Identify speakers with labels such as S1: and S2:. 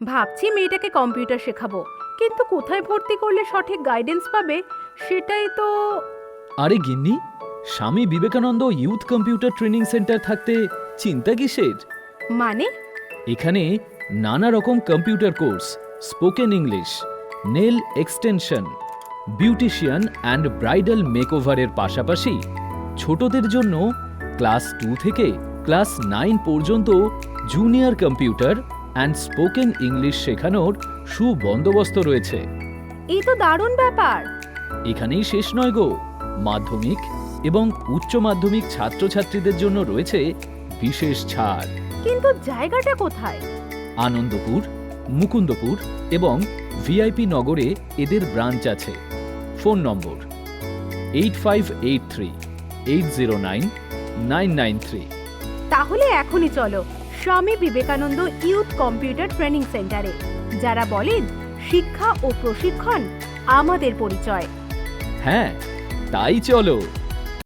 S1: ভাবছি মেয়েটাকে কম্পিউটার শেখাবো কিন্তু কোথায় ভর্তি করলে সঠিক গাইডেন্স পাবে সেটাই তো
S2: আরে গিন্নি Swami Vivekananda youth computer training centre থাকতে চিন্তা কিসের?
S1: মানে?
S2: এখানে নানা রকম computer course spoken English nail extension beautician and bridal মেকওভারের পাশাপাশি ছোটদের জন্য ক্লাস টু থেকে ক্লাস নাইন পর্যন্ত junior computer and spoken English শেখানোর সুবন্দোবস্ত রয়েছে।
S1: এই তো দারুণ ব্যাপার।
S2: এখানেই শেষ নয় গো। মাধ্যমিক এবং উচ্চ মাধ্যমিক ছাত্রছাত্রীদের জন্য রয়েছে বিশেষ ছাড়।
S1: কিন্তু জায়গাটা কোথায়?
S2: আনন্দপুর মুকুন্দপুর এবং ভিআইপি নগরে এদের ব্রাঞ্চ আছে। ফোন নম্বর eight five eight three eight zero nine nine nine three
S1: তাহলে এখনই চলো। স্বামী বিবেকানন্দ ইউথ কম্পিউটার ট্রেনিং সেন্টারে, যারা বলেন, শিক্ষা ও প্রশিক্ষণ আমাদের পরিচয়।
S2: হ্যাঁ তাই চলো।